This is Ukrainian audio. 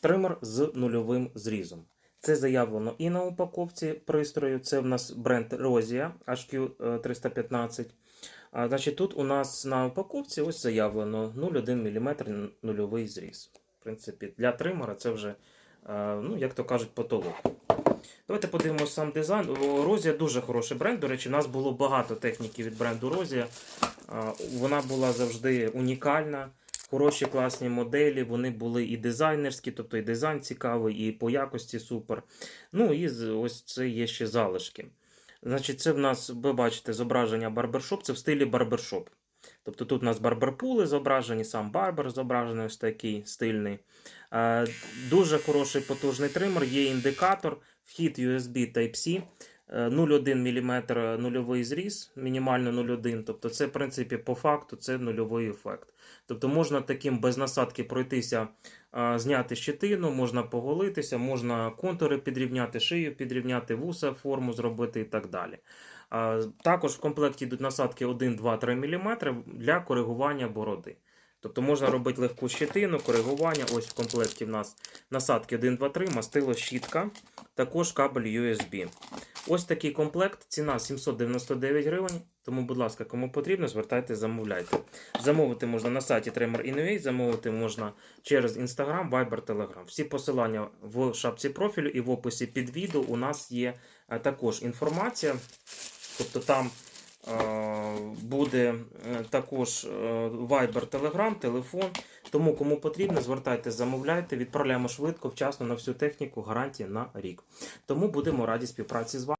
Тример з нульовим зрізом. Це заявлено і на упаковці пристрою. Це в нас бренд Розія HQ315. А, значить, тут у нас на упаковці ось заявлено 0,1 мм нульовий зріз. В принципі, для тримера це вже, е, ну, як то кажуть, потолок. Давайте подивимося сам дизайн. Розія дуже хороший бренд. До речі, у нас було багато техніки від бренду Розія. Вона була завжди унікальна. Хороші класні моделі, вони були і дизайнерські, тобто і дизайн цікавий, і по якості супер. Ну і ось це є ще залишки. Значить, це в нас, ви бачите, зображення барбершоп, це в стилі барбершоп. Тобто тут у нас барберпули зображені, сам барбер зображений ось такий стильний. Е, Дуже хороший потужний тример, є індикатор, вхід USB Type-C, 0,1 мм нульовий зріз, мінімально 0,1. Тобто, це, в принципі, по факту це нульовий ефект. Тобто можна таким без насадки пройтися, е, зняти щетину, можна поголитися, можна контури підрівняти, шию підрівняти, вуса форму зробити і так далі. Е, Також в комплекті йдуть насадки 1, 2, 3 мм для коригування бороди. Тобто можна робити легку щетину, коригування. Ось в комплекті в нас насадки 1, 2, 3, мастило щітка, також кабель USB. Ось такий комплект, ціна 799 гривень. Тому, будь ласка, кому потрібно, звертайте, замовляйте. Замовити можна на сайті Tremor Innovate, замовити можна через Instagram, Viber, Telegram. Всі посилання в шапці профілю і в описі під відео у нас є е, також інформація. Тобто там е, буде е, також е, Viber, Telegram, телефон. Тому кому потрібно, звертайте, замовляйте, відправляємо швидко, вчасно на всю техніку, гарантія на рік. Тому будемо раді співпраці з вами.